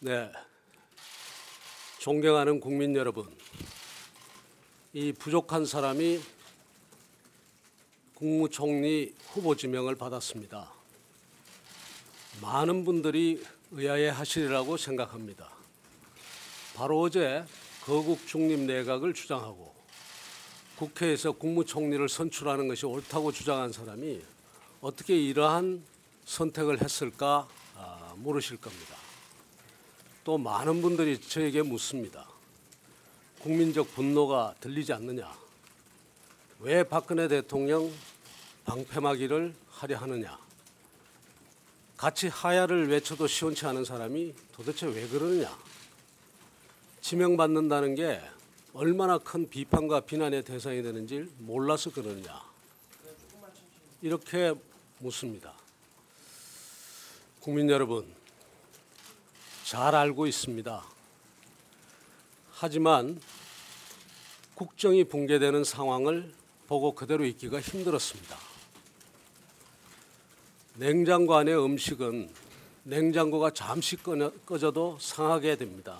네. 존경하는 국민 여러분. 이 부족한 사람이 국무총리 후보 지명을 받았습니다. 많은 분들이 의아해 하시리라고 생각합니다. 바로 어제 거국 중립 내각을 주장하고 국회에서 국무총리를 선출하는 것이 옳다고 주장한 사람이 어떻게 이러한 선택을 했을까 아, 물으실 겁니다. 또 많은 분들이 저에게 묻습니다. 국민적 분노가 들리지 않느냐? 왜 박근혜 대통령 방패막이를 하려 하느냐? 같이 하야를 외쳐도 시원치 않은 사람이 도대체 왜 그러느냐? 지명받는다는 게 얼마나 큰 비판과 비난의 대상이 되는지 몰라서 그러느냐? 이렇게 묻습니다. 국민 여러분, 잘 알고 있습니다. 하지만 국정이 붕괴되는 상황을 보고 그대로 있기가 힘들었습니다. 냉장고 안의 음식은 냉장고가 잠시 꺼- 꺼져도 상하게 됩니다.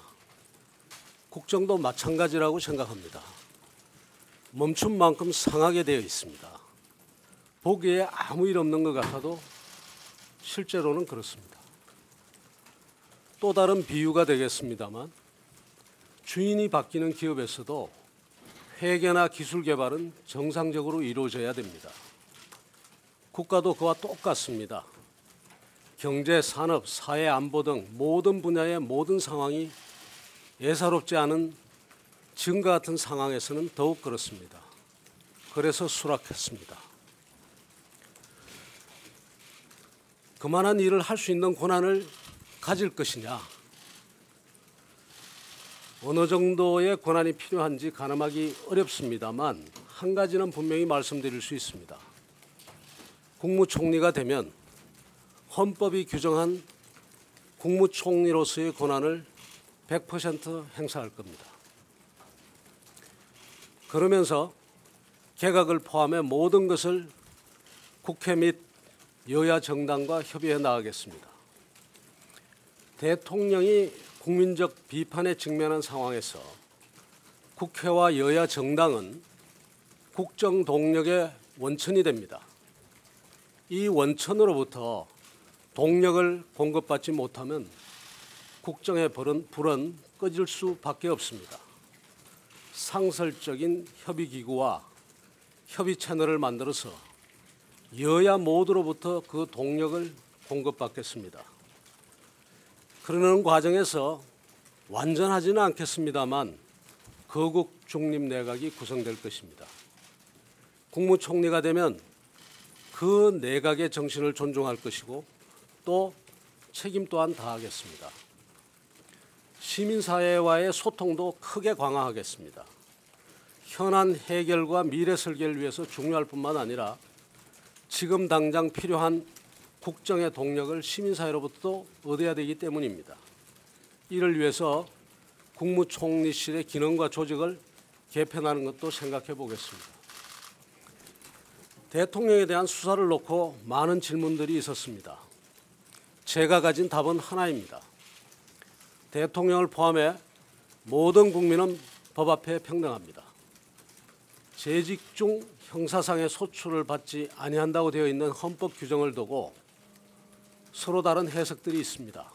국정도 마찬가지라고 생각합니다. 멈춘 만큼 상하게 되어 있습니다. 보기에 아무 일 없는 것 같아도 실제로는 그렇습니다. 또 다른 비유가 되겠습니다만 주인이 바뀌는 기업에서도 회계나 기술 개발은 정상적으로 이루어져야 됩니다. 국가도 그와 똑같습니다. 경제, 산업, 사회 안보 등 모든 분야의 모든 상황이 예사롭지 않은 지금과 같은 상황에서는 더욱 그렇습니다. 그래서 수락했습니다. 그만한 일을 할 수 있는 권한을 가질 것이냐, 어느 정도의 권한이 필요한지 가늠하기 어렵습니다만 한 가지는 분명히 말씀드릴 수 있습니다. 국무총리가 되면 헌법이 규정한 국무총리로서의 권한을 100% 행사할 겁니다. 그러면서 개각을 포함해 모든 것을 국회 및 여야 정당과 협의해 나가겠습니다. 대통령이 국민적 비판에 직면한 상황에서 국회와 여야 정당은 국정 동력의 원천이 됩니다. 이 원천으로부터 동력을 공급받지 못하면 국정의 불은, 불은 꺼질 수밖에 없습니다. 상설적인 협의기구와 협의 채널을 만들어서 여야 모두로부터 그 동력을 공급받겠습니다. 그러는 과정에서 완전하지는 않겠습니다만 거국 중립 내각이 구성될 것입니다. 국무총리가 되면 그 내각의 정신을 존중할 것이고 또 책임 또한 다하겠습니다. 시민사회와의 소통도 크게 강화하겠습니다. 현안 해결과 미래 설계를 위해서 중요할 뿐만 아니라 지금 당장 필요한 국정의 동력을 시민사회로부터 얻어야 되기 때문입니다. 이를 위해서 국무총리실의 기능과 조직을 개편하는 것도 생각해 보겠습니다. 대통령에 대한 수사를 놓고 많은 질문들이 있었습니다. 제가 가진 답은 하나입니다. 대통령을 포함해 모든 국민은 법 앞에 평등합니다. 재직 중 형사상의 소출을 받지 아니한다고 되어 있는 헌법 규정을 두고 서로 다른 해석들이 있습니다.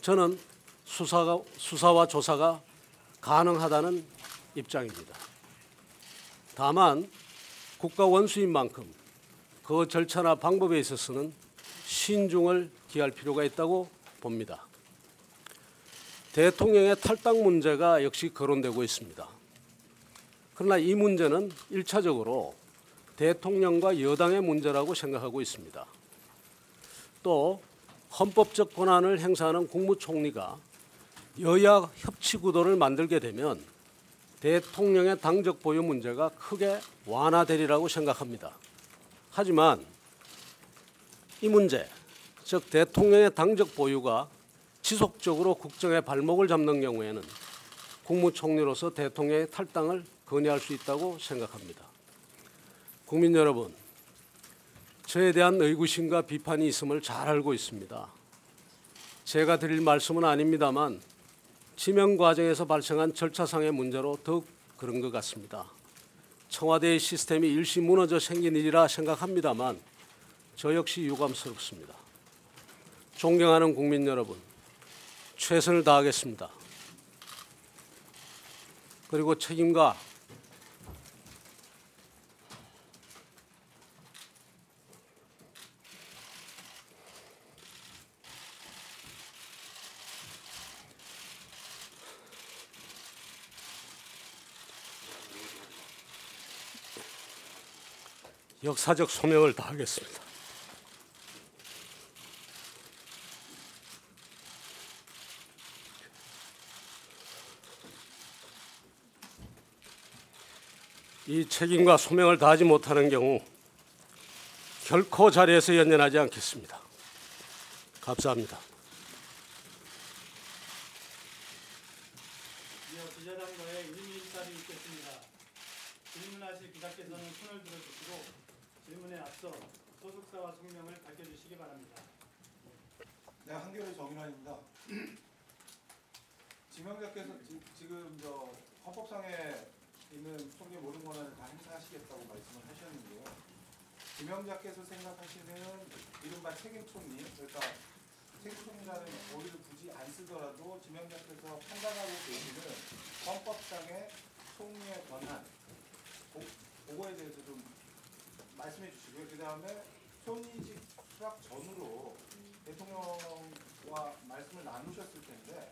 저는 수사가, 수사와 조사가 가능하다는 입장입니다. 다만 국가 원수인 만큼 그 절차나 방법에 있어서는 신중을 기할 필요가 있다고 봅니다. 대통령의 탈당 문제가 역시 거론되고 있습니다. 그러나 이 문제는 일차적으로 대통령과 여당의 문제라고 생각하고 있습니다. 또 헌법적 권한을 행사하는 국무총리가 여야 협치 구도를 만들게 되면 대통령의 당적 보유 문제가 크게 완화되리라고 생각합니다. 하지만 이 문제, 즉 대통령의 당적 보유가 지속적으로 국정의 발목을 잡는 경우에는 국무총리로서 대통령의 탈당을 건의할 수 있다고 생각합니다. 국민 여러분, 저에 대한 의구심과 비판이 있음을 잘 알고 있습니다. 제가 드릴 말씀은 아닙니다만 지명 과정에서 발생한 절차상의 문제로 더욱 그런 것 같습니다. 청와대의 시스템이 일시 무너져 생긴 일이라 생각합니다만 저 역시 유감스럽습니다. 존경하는 국민 여러분, 최선을 다하겠습니다. 그리고 책임과 역사적 소명을 다하겠습니다. 이 책임과 소명을 다하지 못하는 경우 결코 자리에서 연연하지 않겠습니다. 감사합니다. 기자단과의 의미 일사를 있겠습니다. 질문하실 기자께서는 손을 들어주시고 질문에 앞서 소속사와 성명을 밝혀주시기 바랍니다. 네, 한겨레 정인환입니다. 지명자께서 지, 지금 저 헌법상에 있는 총리 모든 권한을 다 행사하시겠다고 말씀을 하셨는데요. 지명자께서 생각하시는 이른바 책임 총리, 그러니까 책임 총리라는 어휘를 굳이 안 쓰더라도 지명자께서 판단하고 계시는 헌법상의 총리의 권한, 고, 그거에 대해서 좀 말씀해 주시고요. 그 다음에 손이직 수락 전으로 대통령과 말씀을 나누셨을 텐데